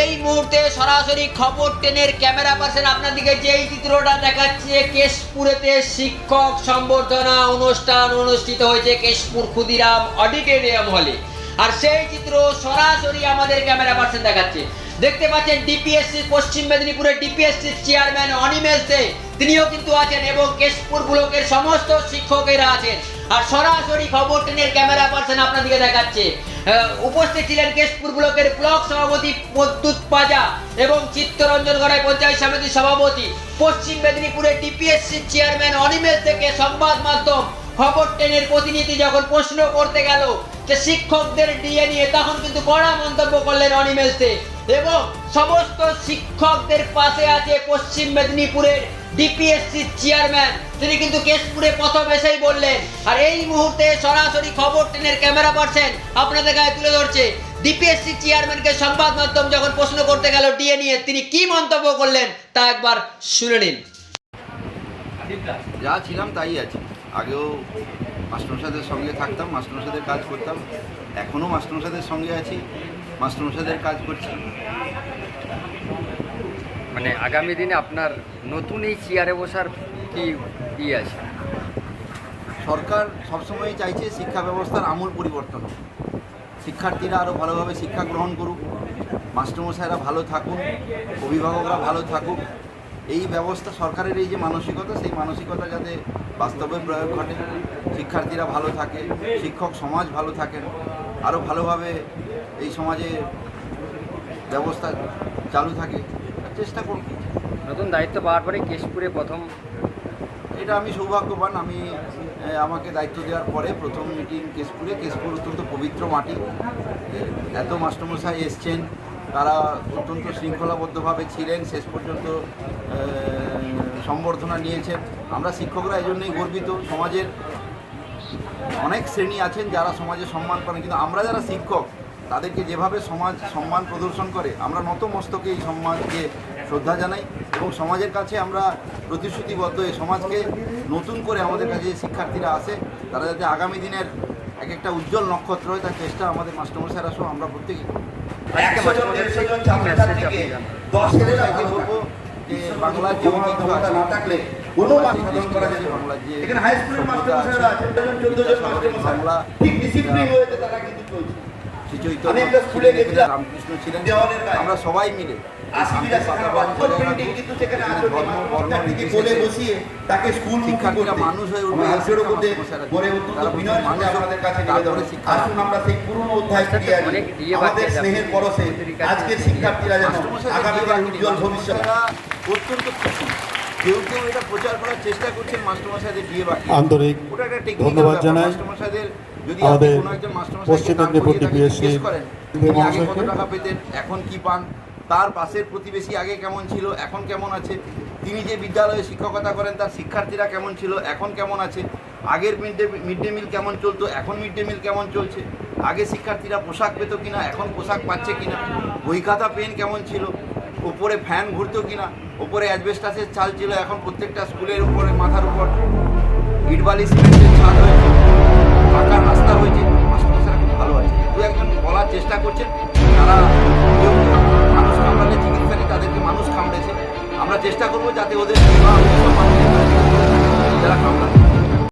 এই মুহূর্তে সরাসরি খবর টেনের ক্যামেরা পার্সন চিত্রটা দেখাচ্ছে, কেশপুরেতে শিক্ষক সম্বর্ধনা অনুষ্ঠান অনুষ্ঠিত হয়েছে কেশপুর ক্ষুদিরাম অডিটোরিয়াম হলে। আর সেই চিত্র সরাসরি আমাদের ক্যামেরা পার্সন দেখাচ্ছে। দেখতে পাচ্ছেন ডিপিএসসি, পশ্চিম মেদিনীপুরের ডিপিএসসির চেয়ারম্যান অনিমেষ দে। তিনিও কিন্তু আছেন এবং কেশপুর ব্লকের সমস্ত শিক্ষকেরা আছেন। আর সরাসরি খবর টেনের ক্যামেরা পার্সন আপনাদেরকে দেখাচ্ছে। উপস্থিত ছিলেন কেশপুর ব্লকের ব্লক সভাপতি প্রদ্যুৎ পাজা এবং চিত্তরঞ্জন গড়াই পঞ্চায়েত সমিতির সভাপতি। পশ্চিম মেদিনীপুরের ডিপিএসসি চেয়ারম্যান অনিমেষ থেকে সংবাদ মাধ্যম খবর টেনের প্রতিনিধি যখন প্রশ্ন করতে গেল যে শিক্ষকদের ডিএ নিয়ে, তখন কিন্তু কড়া মন্তব্য করলেন অনিমেষ দে। এবং সমস্ত শিক্ষকদের পাশে আছে পশ্চিম মেদিনীপুরের ডিপিএসসি চেয়ারম্যান তিনি কিন্তু কেশপুরে প্রথম এসেই বললেন। আর এই মুহূর্তে সরাসরি খবর টেনের ক্যামেরা পাচ্ছেন আপনাদের গায়ে তুলে ধরছে। ডিপিএসসি চেয়ারম্যানকে সংবাদ মাধ্যম যখন প্রশ্ন করতে গেল ডিএ নিয়ে, তিনি কি মন্তব্য করলেন তা একবার শুনে নিন। যা ছিলাম তাই আছি। আগেও মাস্টারমশাইদের সঙ্গে থাকতাম, মাস্টারমশাইদের কাজ করতাম। এখনও মাস্টারমশাইদের সঙ্গে আছি, মাস্টারমশাইদের কাজ করছি। মানে আগামী দিনে আপনার নতুন এই চেয়ারে বসার কি ই আছে? সরকার সবসময় চাইছে শিক্ষা ব্যবস্থার আমূল পরিবর্তন শিক্ষার্থীরা আরও ভালোভাবে শিক্ষা গ্রহণ করুক, মাস্টারমশাইরা ভালো থাকুন, অভিভাবকরা ভালো থাকুক। এই ব্যবস্থা সরকারের এই যে মানসিকতা, সেই মানসিকতা যাতে বাস্তবে প্রয়োগ ঘটে। শিক্ষার্থীরা ভালো থাকে, শিক্ষক সমাজ ভালো থাকেন আরও ভালোভাবে এই সমাজে ব্যবস্থা চালু থাকে। চেষ্টা করুন নতুন দায়িত্ব পাওয়ার পরে কেশপুরে প্রথম? এটা আমি সৌভাগ্যবান আমি আমাকে দায়িত্ব দেওয়ার পরে প্রথম মিটিং কেশপুরে। কেশপুর অত্যন্ত পবিত্র মাটি। এত মাস্টারমশাই এসছেন তারা অত্যন্ত শৃঙ্খলাবদ্ধভাবে ছিলেন শেষ পর্যন্ত সম্বর্ধনা নিয়েছেন। আমরা শিক্ষকরা এই জন্যই গর্বিত সমাজের অনেক শ্রেণি আছেন যারা সমাজে সম্মান করেন কিন্তু আমরা যারা শিক্ষক তাদেরকে যেভাবে সমাজ সম্মান প্রদর্শন করে আমরা নত মস্তকে এই সম্মানকে শ্রদ্ধা জানাই এবং সমাজের কাছে আমরা প্রতিশ্রুতিবদ্ধ এই সমাজকে নতুন করে আমাদের কাছে যে শিক্ষার্থীরা আসে তারা যাতে আগামী দিনের এক একটা উজ্জ্বল নক্ষত্র হয় তার চেষ্টা আমাদের মাস্টারমশাইরা সহ আমরা প্রত্যেকেই করি। একশো জন দেড়শো জন ছাত্রছাত্রীকে দশ ছেলেরা আমি বলব যে বাংলার যে ঐতিহ্য আছে থাকলে কোনো বাংলার যে আছে বাংলা রামকৃষ্ণ ছিলেন। আমরা সবাই মিলে শিক্ষার্থীরা মানুষ হয়ে উঠবে, তারপরে শিক্ষা আসুন আমরা সেই পুরনো অধ্যায় অনেক আমাদের স্নেহের পরশে আজকের শিক্ষার্থীরা যেন মাস্টারমশাইদের আগামী দিয়ে দিনের রাখেনি। উজ্জ্বল ভবিষ্যৎ। অত্যন্ত খুশি। কেউ কেউ এটা প্রচার করার চেষ্টা করছেন মাস্টারমশাইদের দিয়ে বাকি আন্তরিক ওটা একটা ধন্যবাদ জানাই। মাস্টারমশাইদের আমাদের পশ্চিম মেদিনীপুর পেতেন? এখন কি পান? তার পাশের প্রতিবেশী আগে কেমন ছিল? এখন কেমন আছে? তিনি যে বিদ্যালয়ে শিক্ষকতা করেন তার শিক্ষার্থীরা কেমন ছিল? এখন কেমন আছে? আগের mid day mid day meal কেমন চলতো? এখন মিড ডে মিল কেমন চলছে? আগে শিক্ষার্থীরা পোশাক পেতো কিনা? এখন পোশাক পাচ্ছে কিনা? বই খাতা পেন কেমন ছিল? উপরে ফ্যান ঘুরতো কিনা? উপরে অ্যাডভেস্টাসের চাল ছিল? এখন প্রত্যেকটা স্কুলের উপরে মাথার উপর ইটবালি সিমেন্টের ছাদ হয়েছে। যাতে ওদের সেবা